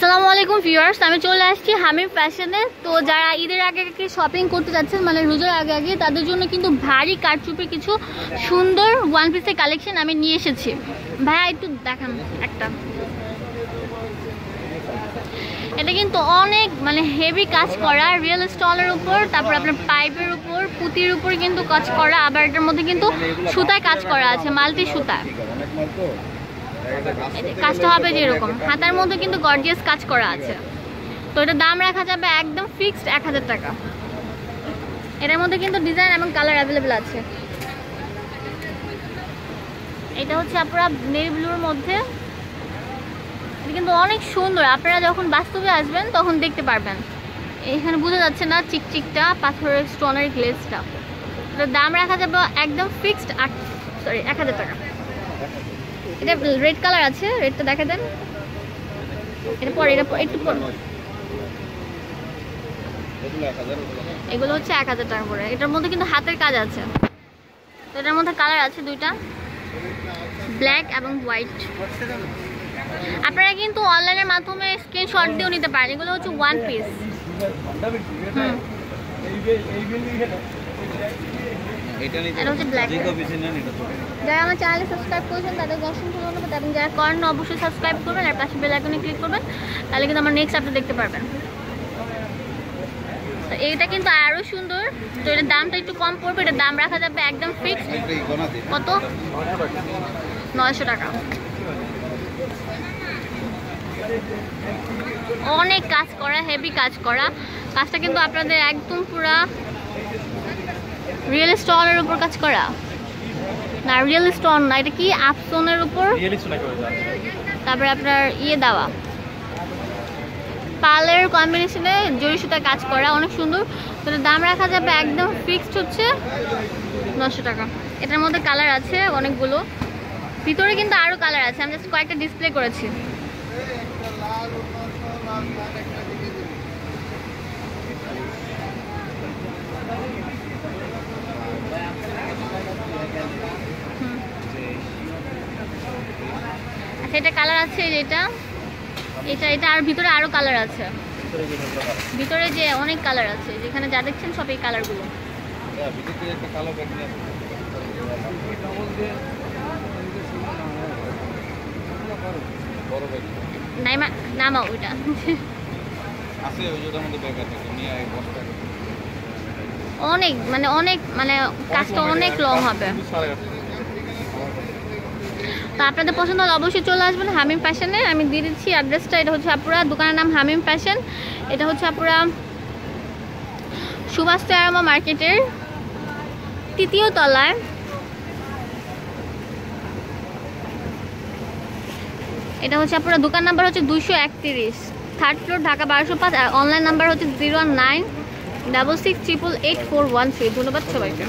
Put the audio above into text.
আসসালামু আলাইকুম ভিউয়ার্স, আমি চলে আসছি হামিম ফ্যাশনে। তো যারা ঈদের আগে আগে শপিং করতে যাচ্ছেন মানে রোজার আগে আগে, তাদের জন্য কিন্তু ভারী কারচুপির কিছু সুন্দর ওয়ান পিসের কালেকশন আমি নিয়ে এসেছি। ভাইয়া, একটু দেখান একটা। এটা কিন্তু অনেক মানে হেভি কাজ করা রিয়েল স্টলের উপর, তারপর আপনার পাইপের উপর, পুঁতির উপর কিন্তু কাজ করা, আবার এটার মধ্যে কিন্তু সুতায় কাজ করা আছে মাল্টি সুতা কাজটা হবে যেরকম। হাতার মধ্যে কিন্তু গর্জিয়াস কাজ করা আছে। তো এটার দাম রাখা যাবে একদম ফিক্সড এক হাজার টাকা। এটার মধ্যে কিন্তু ডিজাইন এবং কালার অ্যাভেলেবেল আছে। এটা হচ্ছে আপনারা নেভি ব্লুর মধ্যে। এটা কিন্তু অনেক সুন্দর। আপনারা যখন বাস্তবে আসবেন, তখন দেখতে পারবেন। এখানে বোঝা যাচ্ছে না চিকচিকটা পাথরের স্টোনের গ্লেসটা দাম রাখা যাবে একদম ফিক্সড আট সরি এক হাজার টাকা। এটা রেড কালার আছে রেডটা দেখা দেন। এটা পরে এটা একটু পরে। এগুলো হচ্ছে এক হাজার টাকা করে। এটার মধ্যে কিন্তু হাতের কাজ আছে। তো এটার মধ্যে কালার আছে দুইটা। ব্ল্যাক এবং হোয়াইট আপনারা কিন্তু অনলাইনের মাধ্যমে স্ক্রিনশট দিয়েও নিতে পারেন। এগুলো হচ্ছে ওয়ান পিস এটা নিতে এটা হচ্ছে তো যারা আমার চ্যানেলে সাবস্ক্রাইব করেছেন তাদের অসংখ্য ধন্যবাদ এবং যারা করেন অবশ্যই সাবস্ক্রাইব করবেন আর পাশে বেল আইকনে ক্লিক করবেন। তাহলে কিন্তু আমার নেক্সট আপডেট দেখতে পারবেন। তো এইটা কিন্তু আরও সুন্দর। তো এটার দামটা একটু কম পড়বে। এটার দাম রাখা যাবে একদম ফিক্সড কত? নয়শো টাকা। অনেক কাজ করা হেভি কাজ করা। কাজটা কিন্তু আপনাদের একদম পুরা রিয়েল স্টোনের উপর কাজ করা? না রিয়েল স্টোন না এটা কি আপসনের উপর? তারপরে আপনার ইয়ে দেওয়া। পালের কম্বিনেশনে জরি সুতা কাজ করা অনেক সুন্দর। তো দাম রাখা যাবে একদম ফিক্সড হচ্ছে নশো টাকা। এটার মধ্যে কালার আছে অনেকগুলো। ভিতরে কিন্তু আরও কালার আছে আমি জাস্ট কয়েকটা ডিসপ্লে করেছি। আচ্ছা এটা কালার আছে এটা? এটা এটা আর ভিতরে আরও কালার আছে। ভিতরে যে অনেক কালার আছে, যেখানে যা দেখছেন সব এই কালারগুলো নামা ওইটা। অনেক মানে অনেক মানে কাজটা অনেক লং হবে। তো আপনাদের পছন্দ হলে অবশ্যই চলে আসবেন হামিম ফ্যাশনে আমি দিয়ে দিচ্ছি অ্যাড্রেসটা এটা হচ্ছে আপুরা। দোকানের নাম হামিম ফ্যাশন এটা হচ্ছে আপুরা সুভাষ তেরামা মার্কেটের তৃতীয় তলায়। এটা হচ্ছে আপনার দোকান নাম্বার হচ্ছে দুশো একত্রিশ। থার্ড ফ্লোর ঢাকা বারোশো পাঁচ। আর অনলাইন নাম্বার হচ্ছে zero nine double six triple eight four one three ধন্যবাদ সবাইকে।